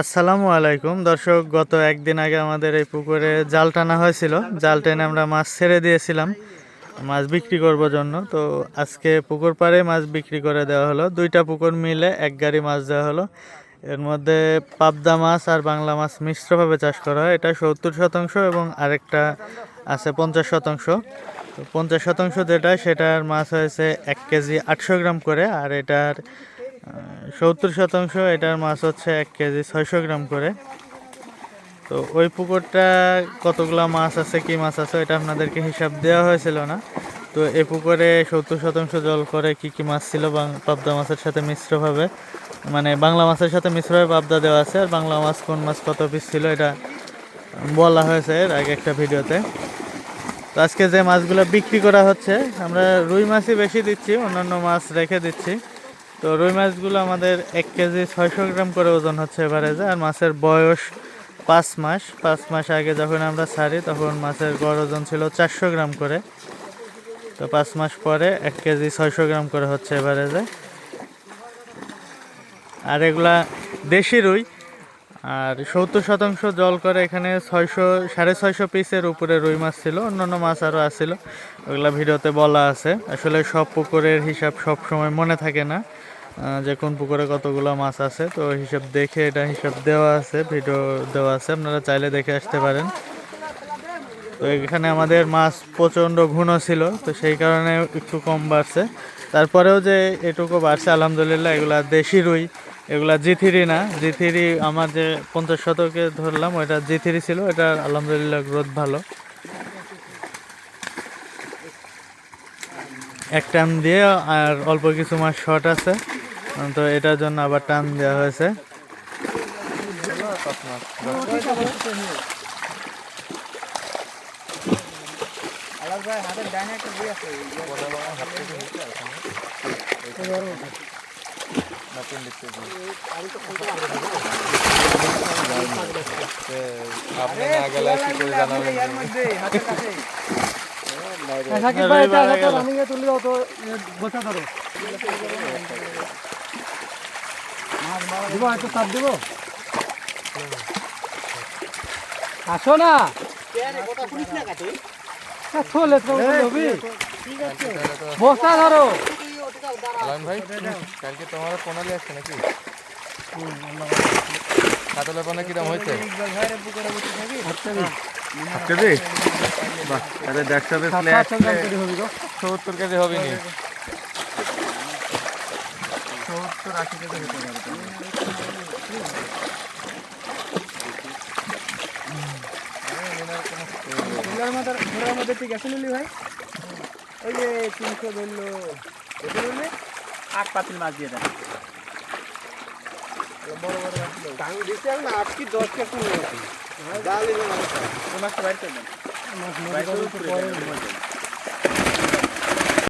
আসসালামু আলাইকুম। দর্শক, গত একদিন আগে আমাদের এই পুকুরে জাল টানা হয়েছিল। জাল টেনে আমরা মাছ ছেড়ে দিয়েছিলাম। মাছ বিক্রি করবার জন্য। তো আজকে পুকুর পাড়ে মাছ বিক্রি করে দেওয়া হলো। দুইটা পুকুর মিলে এক গাড়ি মাছ দেওয়া হলো। এর মধ্যে পাবদা মাছ আর বাংলা মাছ মিশ্রভাবে চাষ করা হয়। এটা সত্তর শতাংশ এবং আরেকটা আছে পঞ্চাশ শতাংশ। তো পঞ্চাশ শতাংশ যেটা, সেটার মাছ হয়েছে এক কেজি আটশো গ্রাম করে। আর এটার সত্তর শতাংশ, এটার মাছ হচ্ছে এক কেজি ছয়শো গ্রাম করে। তো ওই পুকুরটা কতগুলা মাছ আছে, কি মাছ আছে এটা আপনাদেরকে হিসাব দেওয়া হয়েছিল না। তো এই পুকুরে সত্তর শতাংশ জল করে কি কি মাছ ছিল পাবদা মাছের সাথে মিশ্রভাবে মানে বাংলা মাছের সাথে মিশ্রভাবে পাবদা দেওয়া আছে, আর বাংলা মাছ কোন মাছ কত পিস ছিল, এটা বলা হয়েছে এর আগে একটা ভিডিওতে। তো আজকে যে মাছগুলো বিক্রি করা হচ্ছে, আমরা রুই মাছই বেশি দিচ্ছি, অন্যান্য মাছ রেখে দিচ্ছি। তো রুই মাছগুলো আমাদের এক কেজি ছয়শো গ্রাম করে ওজন হচ্ছে এবারে যে, আর মাছের বয়স পাঁচ মাস। পাঁচ মাস আগে যখন আমরা ছাড়ি, তখন মাছের গড় ওজন ছিল চারশো গ্রাম করে। তো পাঁচ মাস পরে এক কেজি ছয়শো গ্রাম করে হচ্ছে এবারে যে। আর এগুলা দেশি রুই আর সত্তর শতাংশ জল করে এখানে ছয়শো, সাড়ে ছয়শো পিসের উপরে রুই মাছ ছিল, অন্যান্য মাছ আরও আসছিল ওগুলা ভিডিওতে বলা আছে। আসলে সব পুকুরের হিসাব সব সময় মনে থাকে না যে কোন পুকুরে কতগুলো মাছ আছে, তো হিসাব দেখে এটা হিসাব দেওয়া আছে, ভিডিও দেওয়া আছে, আপনারা চাইলে দেখে আসতে পারেন। তো এখানে আমাদের মাছ প্রচণ্ড ঘন ছিল, তো সেই কারণে একটু কম বাড়ছে। তারপরেও যে এটুকু বাড়ছে, আলহামদুলিল্লাহ, এগুলা দেশি রুই এগুলা জি থ্রি না। জি থ্রি আমার যে পঞ্চাশ শতকে ধরলাম, ওইটা জি থ্রি ছিল। এটা আলহামদুলিল্লাহ গ্রোথ ভালো। এক টান দিয়ে আর অল্প কিছু মাস শর্ট আছে। তো এটার জন্য আবার টান দেওয়া হয়েছে। আপনি না গেলে কি হাতে রানিং এ তুলে দাও তো বসা ধরো দিব একটু চাপ দিব আসো না হ্যাঁ, তো বস্তা ধরো আলাম ভাই কালকে তোমার প্রণালী আসছে নাকি? কাতলের পানা কিরম হয়েছে? কেজি বাহ তাহলে হবি গো। সত্তর কেজি হবে নি। সত্তর আশি কেজি হতে পারে। ঘোড়ার মধ্যে ঠিক আছে নিলি ভাই? ওই যে তিনশো ধরলো। এটা ধরলে আট পাতিল মাছ দিয়ে দেন বড় বড় মাছ টাঙ্গ দিতে না আটকি দশ কে কোনো করে দেন। মাছ পরে